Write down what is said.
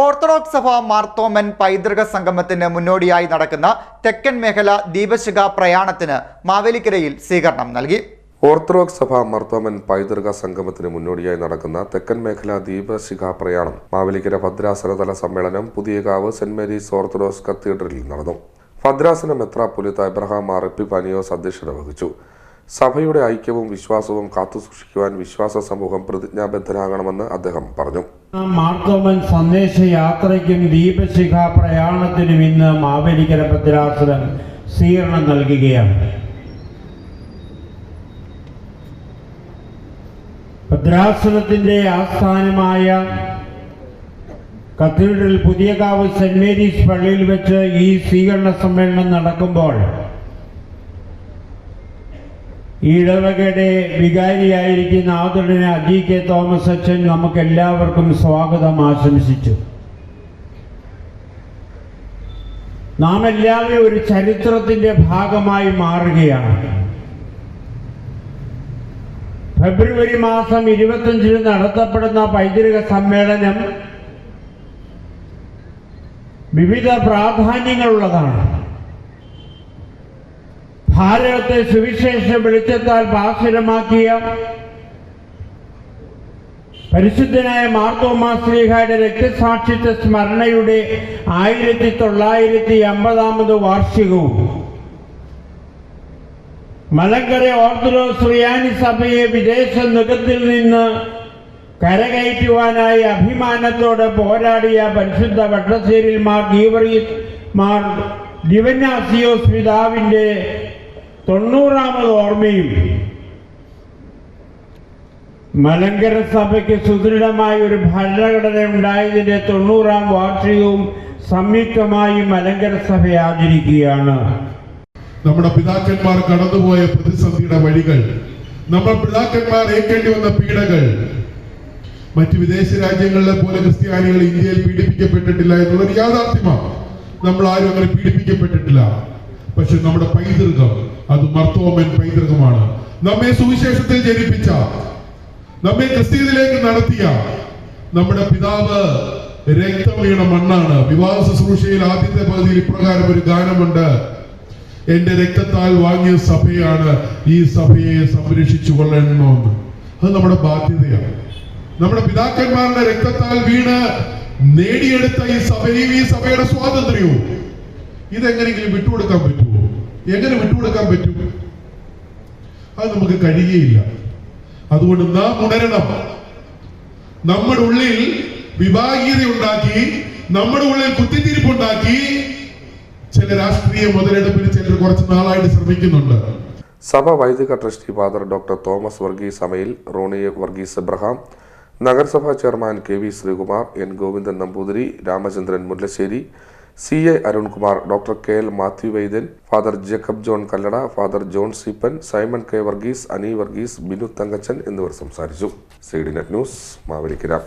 Orthodox സഭ മാർത്തോമൻ പൈതൃക സംഗമത്തിന് മുന്നോടിയായി നടക്കുന്ന തെക്കൻ മേഖല ദീപശിഖ പ്രയാണത്തിന് മാവേലിക്കരയിൽ സ്വീകരണം നൽകി. ഓർത്തഡോക്സ് സഭ മർത്തോമൻ പൈതൃക സംഗമത്തിന് മുന്നോടിയായി നടക്കുന്ന തെക്കൻ മേഖല ദീപശിഖ പ്രയാണം മാവേലിക്കര ഭദ്രാസനതല സമ്മേളനം പുതിയകാവ് സെന്റ് മേരീസ് ഓർത്തഡോക്സ് കത്തീഡ്രലിൽ നടന്നു. ഭദ്രാസന മെത്രാപ്പൊലിത്ത എബ്രഹാം ആർ എപ്പി പനിയോസ് അധ്യക്ഷത വഹിച്ചു. സഭയുടെ ഐക്യവും വിശ്വാസവും കാത്തുസൂക്ഷിക്കുവാൻ വിശ്വാസ സമൂഹം പ്രതിജ്ഞാബദ്ധരാകണമെന്ന് അദ്ദേഹം പറഞ്ഞു. മാർത്തോമൻ സന്ദേശയാത്രയ്ക്കും ദീപശിഖ പ്രയാണത്തിനും ഇന്ന് മാവേലിക്കര ഭദ്രാസനം സ്വീകരണം നൽകുകയാണ്. ഭദ്രാസുരത്തിന്റെ ആസ്ഥാനമായ കത്തീഡ്രൽ പുതിയകാവ് സെന്റ് മേരീസ് പള്ളിയിൽ വെച്ച് ഈ സ്വീകരണ സമ്മേളനം നടക്കുമ്പോൾ ഇടവകയുടെ വികാരിയായിരിക്കുന്ന ആദരണ അജി കെ തോമസ് അച്ഛൻ നമുക്ക് എല്ലാവർക്കും സ്വാഗതം ആശംസിച്ചു. നാം എല്ലാവരും ഒരു ചരിത്രത്തിന്റെ ഭാഗമായി മാറുകയാണ്. ഫെബ്രുവരി മാസം ഇരുപത്തഞ്ചിന് നടത്തപ്പെടുന്ന പൈതൃക സമ്മേളനം വിവിധ പ്രാധാന്യങ്ങളുള്ളതാണ്. ഭാരതത്തെ സുവിശേഷ വെളിച്ചത്താൽ ഭാസുരമാക്കിയ പരിശുദ്ധനായ മാർത്തോമാ ശ്രീഹായുടെ രക്തസാക്ഷിത്വ സ്മരണയുടെ ആയിരത്തി തൊള്ളായിരത്തി അമ്പതാമത് വാർഷികവും. മലങ്കര ഓർത്തഡോക്സ് റിയാനി സഭയെ വിദേശ നികത്തിൽ നിന്ന് കരകയറ്റുവാനായി അഭിമാനത്തോടെ പോരാടിയ പരിശുദ്ധ വട്ടശ്ശേരിൽ മാർ ഗീവറീസ് മാർ പിതാവിന്റെ തൊണ്ണൂറാമത് ഓർമ്മയും മലങ്കര സഭയ്ക്ക് സുദൃഢമായ ഒരു ഭരണഘടന ഉണ്ടായതിന്റെ തൊണ്ണൂറാം വാർഷികവും സംയുക്തമായി മലങ്കര സഭ ആചരിക്കുകയാണ്. നമ്മുടെ പിതാക്കന്മാർ കടന്നുപോയ പ്രതിസന്ധിയുടെ വഴികൾ നമ്മൾ പിതാക്കന്മാർ ഏൽക്കേണ്ടി വന്ന പീഡകൾ മറ്റ് വിദേശ രാജ്യങ്ങളിലെ പോലെ ക്രിസ്ത്യാനികൾ ഇന്ത്യയിൽ പീഡിപ്പിക്കപ്പെട്ടിട്ടില്ല എന്നുള്ളത് യാഥാർത്ഥ്യമാണ്. നമ്മൾ ആരും അങ്ങനെ പീഡിപ്പിക്കപ്പെട്ടിട്ടില്ല. പക്ഷെ നമ്മുടെ പൈതൃകം അത് മർത്തോമൻ പൈതൃകമാണ്. നമ്മെ സുവിശേഷത്തിൽ ജനിപ്പിച്ച നമ്മെ ക്രിസ്തീയത്തിലേക്ക് നടത്തിയ നമ്മുടെ പിതാവ് രക്തം വീണ മണ്ണാണ്. വിവാഹ ശുശ്രൂഷയിൽ ആദ്യത്തെ പകുതിയിൽ ഇപ്രകാരം ഒരു ഗാനമുണ്ട്. എന്റെ രക്തത്താൽ വാങ്ങിയ സഭയാണ് ഈ സഭയെ സംരക്ഷിച്ചു കൊള്ളണമെന്ന്. അത് നമ്മുടെ ബാധ്യതയാണ്. നമ്മുടെ പിതാക്കന്മാരുടെ രക്തത്താൽ വീണ് നേടിയെടുത്ത ഈ സഭയും ഈ സഭയുടെ സ്വാതന്ത്ര്യവും. ഇതെങ്ങനെയെങ്കിലും വിട്ടുകൊടുക്കാൻ പറ്റുമോ? എങ്ങനെ വിട്ടുകൊടുക്കാൻ പറ്റും? അത് നമുക്ക് കഴിയുകയില്ല. അതുകൊണ്ട് നാം ഉണരണം. നമ്മുടെ ഉള്ളിൽ വിഭാഗീയത ഉണ്ടാക്കി നമ്മുടെ ഉള്ളിൽ കുത്തിത്തിരിപ്പുണ്ടാക്കി ചില രാഷ്ട്രീയ മുതലെടുപ്പിന് ചിലർ കുറച്ച് നാളായിട്ട് ശ്രമിക്കുന്നുണ്ട്. സഭ വൈദിക trustee father doctor Thomas Varghese Amayil Ronnie Varghese Abraham നഗരസഭാ chairman K V Sreekumar N Govindan Namboothiri Ramachandran Mullassery C A Arunkumar doctor K L Mathew Vaidyan father Jacob John Kallada father John Seeppan Simon K Varghese Ani Varghese Binu Thankachan എന്നിവർ സംസാരിച്ചു. C D net news Mavelikara.